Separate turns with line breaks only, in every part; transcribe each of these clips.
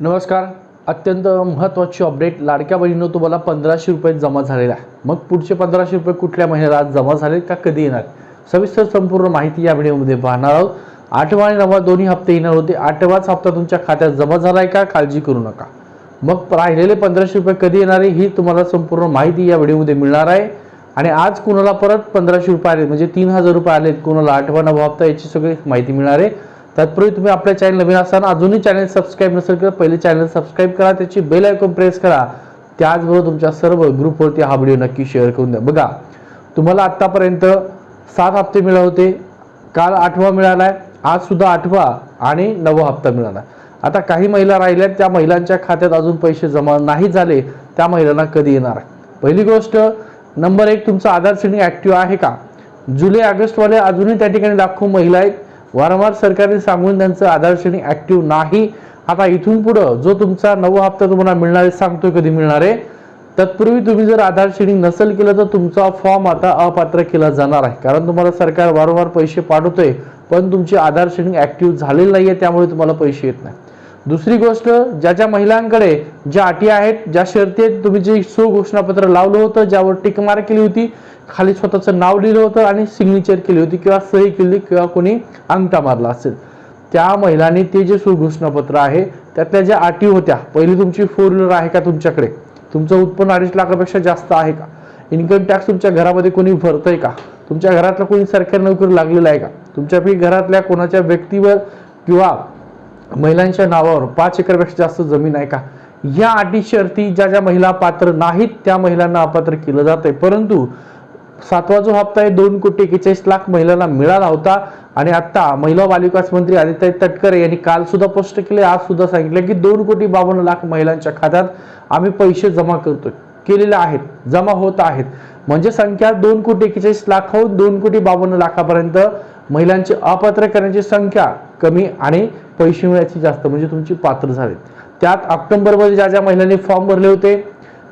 नमस्कार. अत्यंत महत्त्वाची अपडेट लाडक्या बहिणीनं तुम्हाला पंधराशे रुपये जमा झालेला आहे. मग पुढचे पंधराशे रुपये कुठल्या महिन्याला आज जमा झाले का कधी येणार? सविस्तर संपूर्ण माहिती या व्हिडिओमध्ये पाहणार आहोत. आठवा आणि नववा दोन्ही हप्ते येणार होते. आठवाच हप्ता तुमच्या खात्यात जमा झाला आहे का? काळजी करू नका. मग राहिलेले पंधराशे रुपये कधी येणार आहे ही तुम्हाला संपूर्ण माहिती या व्हिडिओमध्ये मिळणार आहे. आणि आज कुणाला परत पंधराशे रुपये आले म्हणजे तीन हजार रुपये आलेत. कुणाला आठवा नवा हप्ता याची सगळी माहिती मिळणार आहे. तत्पूर्वी तुम्ही आपल्या चॅनल नवीन असताना अजूनही चॅनल सबस्क्राईब नसेल तर पहिले चॅनल सबस्क्राईब करा त्याची बेल आयकॉन प्रेस करा. त्याचबरोबर तुमच्या सर्व ग्रुपवरती हा व्हिडिओ नक्की शेअर करून द्या. बघा तुम्हाला आत्तापर्यंत सात हप्ते मिळाले होते. काल आठवा मिळाला आहे आज सुद्धा आठवा आणि नववा हप्ता मिळाला आता काही महिला राहिल्यात त्या महिलांच्या खात्यात अजून पैसे जमा नाही झाले त्या महिलांना कधी येणार? आहे पहिली गोष्ट नंबर एक तुमचा आधार श्रेणी ॲक्टिव्ह आहे का? जुलै ऑगस्टवाले अजूनही त्या ठिकाणी लाखो महिला आहेत. वारंवार सरकारने सांगून त्यांचं आधार श्रेणी ॲक्टिव्ह नाही. आता इथून पुढं जो तुमचा नवा हप्ता तुम्हाला मिळणार आहे सांगतोय कधी मिळणार आहे. तत्पूर्वी तुम्ही जर आधार नसेल केलं तर तुमचा फॉर्म आता अपात्र केला जाणार आहे. कारण तुम्हाला सरकार वारंवार पैसे पाठवतोय पण तुमची आधार शेडिंग ऍक्टिव्ह झालेली नाहीये त्यामुळे तुम्हाला पैसे येत नाही दुसरी गोष्ट ज्या ज्या महिलांकडे ज्या अटी आहेत ज्या शर्ती आहेत तुम्ही जे सुघोषणापत्र लावलं होतं ज्यावर टिकमार केली होती खाली स्वतःचं नाव लिहिलं होतं आणि सिग्नेचर केली होती किंवा सही केली किंवा कोणी अंगठा मारला असेल. त्या महिलांनी ते जे सुघोषणापत्र आहे त्यातल्या ज्या अटी होत्या पहिली तुमची फोर व्हीलर आहे का तुमच्याकडे? तुमचं उत्पन्न अडीच लाखापेक्षा जास्त आहे का? इन्कम टॅक्स तुमच्या घरामध्ये कोणी भरतंय का? तुमच्या घरातलं कोणी सरकारी नोकरी लागलेलं आहे का? तुमच्यापैकी घरातल्या कोणाच्या व्यक्तीवर किंवा महिलांच्या नावावर पाच एकरपेक्षा जास्त जमीन आहे का? या अटी शर्ती ज्या ज्या महिला पात्र नाहीत त्या महिलांना अपात्र केलं जात आहे परंतु सातवा जो हप्ता आहे दोन कोटी एकेचाळीस लाख महिलांना मिळाला होता. आणि आता महिला बालविकास मंत्री आदित्य तटकरे यांनी काल सुद्धा स्पष्ट केले आज सुद्धा सांगितलं की दोन कोटी बावन्न लाख महिलांच्या खात्यात आम्ही पैसे जमा करतोय. केलेले आहेत जमा होत आहेत. म्हणजे संख्या दोन कोटी एकेचाळीस लाखाहून दोन कोटी बावन्न लाखापर्यंत महिलांची अपात्र करण्याची संख्या कमी आणि पैसे मिळायची जास्त म्हणजे तुमची पात्र झाले त्यात ऑक्टोबरमध्ये ज्या ज्या महिलांनी फॉर्म भरले होते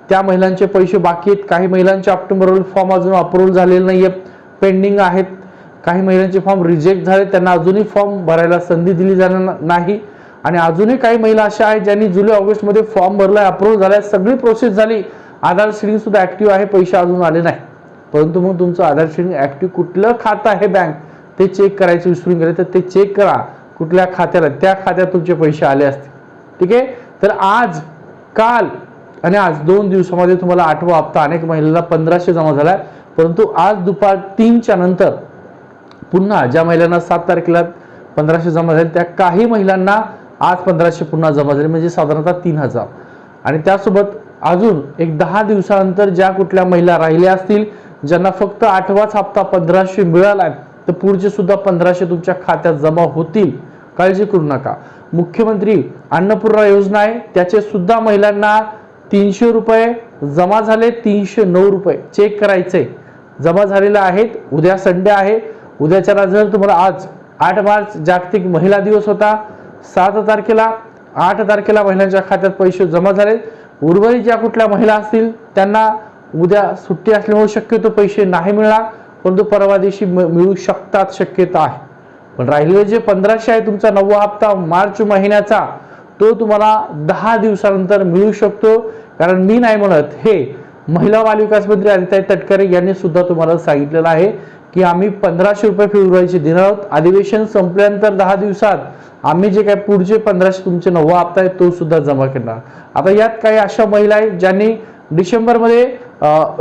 त्या महिलांचे पैसे बाकी आहेत. काही महिलांचे ऑक्टोबरवर फॉर्म अजून अप्रूव्हल झालेले नाही आहेत पेंडिंग आहेत. काही महिलांचे फॉर्म रिजेक्ट झाले त्यांना अजूनही फॉर्म भरायला संधी दिली जाणार नाही. आणि अजूनही काही महिला अशा आहेत ज्यांनी जुलै ऑगस्टमध्ये फॉर्म भरलाय अप्रूव्ह झालाय सगळी प्रोसेस झाली. आधार श्रेणी सुद्धा ऍक्टिव्ह आहे पैसे अजून आले नाही परंतु मग तुमचं आधार श्रेणी ऍक्टिव्ह कुठलं खातं आहे बँक? ते चेक करायचं विसरून गेले तर ते चेक करा. कुठल्या खात्याला त्या खात्यात तुमचे पैसे आले असतील. ठीक आहे? तर आज काल आणि आज दोन दिवसामध्ये तुम्हाला आठवा हप्ता अनेक महिलांना पंधराशे जमा झाला आहे परंतु आज दुपार तीनच्या नंतर पुन्हा ज्या महिलांना सात तारखेला पंधराशे जमा झाले त्या काही महिलांना आज पंधराशे पुन्हा जमा झाले म्हणजे साधारणतः तीन हजार. आणि त्यासोबत अजून एक दहा दिवसानंतर ज्या कुठल्या महिला राहिल्या असतील ज्यांना फक्त आठवाच हप्ता पंधराशे मिळाला तर पुढचे सुद्धा पंधराशे तुमच्या खात्यात जमा होतील. काळजी करू नका. मुख्यमंत्री अन्नपूर्णा योजना आहे त्याचे सुद्धा महिलांना तीनशे रुपये जमा झाले तीनशे नऊ रुपये. चेक करायचे जमा झालेलं आहेत उद्या संडे आहे. उद्याच्याला जर तुम्हाला आज आठ मार्च जागतिक महिला दिवस होता. सात तारखेला आठ तारखेला महिलांच्या खात्यात पैसे जमा झाले. उर्वरित ज्या कुठल्या महिला असतील त्यांना उद्या सुट्टी असल्यामुळे शक्यतो पैसे नाही मिळणार परंतु परवा दिवशी म- मिळू शकतात शक्यता आहे. पण राहिलेले जे पंधराशे आहे तुमचा नववा हप्ता मार्च महिन्याचा तो तुम्हाला दहा दिवसानंतर मिळू शकतो. कारण मी नाही म्हणत हे महिला बाल विकास मंत्री आदित्य तटकरे यांनी सुद्धा तुम्हाला सांगितलेलं आहे की आम्ही पंधराशे रुपये फेब्रुवारीचे देणार आहोत. अधिवेशन संपल्यानंतर दहा दिवसात आम्ही जे काय पुढचे पंधराशे तुमचे नववा हप्ता आहे तो सुद्धा जमा करणार. आता यात काही अशा महिला आहेत ज्यांनी डिसेंबरमध्ये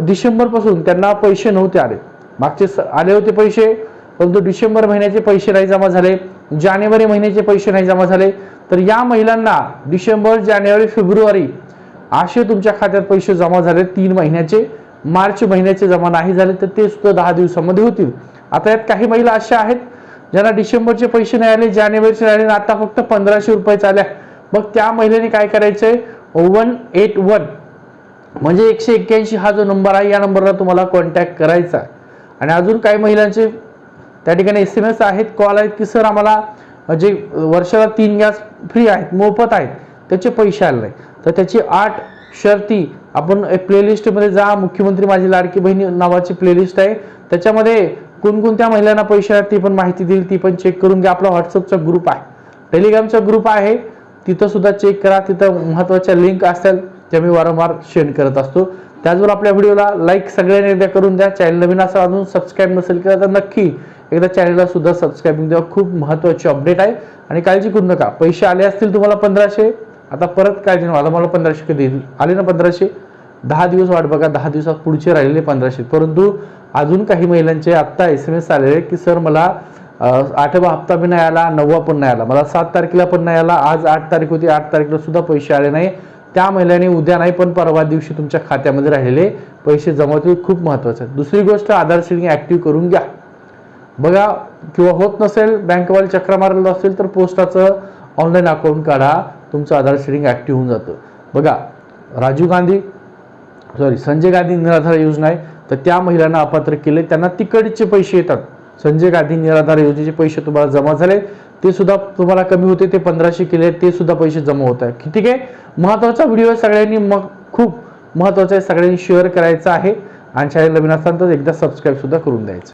डिसेंबरपासून त्यांना पैसे नव्हते आले. मागचे स- आले होते पैसे. परंतु डिसेंबर महिन्याचे पैसे नाही जमा झाले जानेवारी महिन्याचे पैसे नाही जमा झाले तर या महिलांना डिसेंबर जानेवारी फेब्रुवारी असे तुमच्या खात्यात पैसे जमा झाले तीन महिन्याचे मार्च महिन्याचे जमा नाही झाले तर ते सुद्धा दहा दिवसामध्ये होतील. आता यात काही महिला अशा आहेत ज्यांना डिसेंबरचे पैसे नाही आले जानेवारीचे नाही आले आता फक्त पंधराशे रुपये आल्या मग त्या महिलेने काय करायचंय? वन एट वन म्हणजे एकशे एक्क्याऐंशी हा जो नंबर आहे या नंबरला तुम्हाला कॉन्टॅक्ट करायचा आणि अजून काही महिलांचे त्या ठिकाणी एस एम एस आहेत कॉल आहेत की सर आम्हाला जे वर्षाला तीन गॅस फ्री आहेत मोफत आहेत त्याचे पैसे आले नाही तर त्याची आठ शर्ती आपण प्लेलिस्टमध्ये जा मुख्यमंत्री माझी लाडकी बहिणी नावाची प्लेलिस्ट आहे. त्याच्यामध्ये कोणकोणत्या महिलांना पैसे आहेत ती पण माहिती देईल ती पण चेक करून घ्या. आपला व्हॉट्सअपचा ग्रुप आहे. टेलिग्रामचा ग्रुप आहे. तिथं सुद्धा चेक करा. तिथं महत्त्वाच्या लिंक असेल त्या मी वारंवार शेअर करत असतो. त्याचबरोबर आपल्या व्हिडिओला लाईक सगळ्यांनी एकदा करून द्या. चॅनल नवीन असं अजून सबस्क्राईब नसेल केला तर नक्की एकदा चॅनलला सुद्धा सबस्क्राईब द्या खूप महत्त्वाची अपडेट आहे. आणि काळजी करू नका. पैसे आले असतील तुम्हाला पंधराशे. आता परत काळजी नका. मला पंधराशे कधी आले ना पंधराशे? दहा दिवस वाट बघा. दहा दिवसात पुढचे राहिलेले पंधराशे. परंतु अजून काही महिलांचे आत्ता एस एम एस आलेले की सर मला आठवा हप्ता पण नाही आला नववा पण नाही आला. मला सात तारखेला पण नाही आला. आज आठ तारीख होती. आठ तारखेला सुद्धा पैसे आले नाही. त्या महिलांनी उद्या नाही पण परवा दिवशी तुमच्या खात्यामध्ये राहिलेले पैसे जमा होतील. खूप महत्त्वाचं आहे. दुसरी गोष्ट आधार सेडिंग ॲक्टिव्ह करून घ्या. बघा किंवा होत नसेल बँकवाले चक्र मारलेलं असेल तर पोस्टाचं ऑनलाईन अकाउंट काढा. तुमचं आधार शेडिंग ॲक्टिव्ह होऊन जातं. बघा राजीव गांधी सॉरी संजय गांधी निराधार योजना आहे. तर त्या महिलांना अपात्र केले त्यांना तिकडचे पैसे येतात. संजय गांधी निराधार योजनेचे पैसे तुम्हाला जमा झाले. ते सुद्धा तुम्हाला कमी होते. ते पंधराशे केले. ते सुद्धा पैसे जमा होत आहे ठीक आहे? महत्त्वाचा व्हिडिओ आहे सगळ्यांनी मग खूप महत्त्वाचा आहे सगळ्यांनी शेअर करायचा आहे. आणि शाळेत नवीन असताना तर एकदा सबस्क्राईब सुद्धा करून द्यायचं.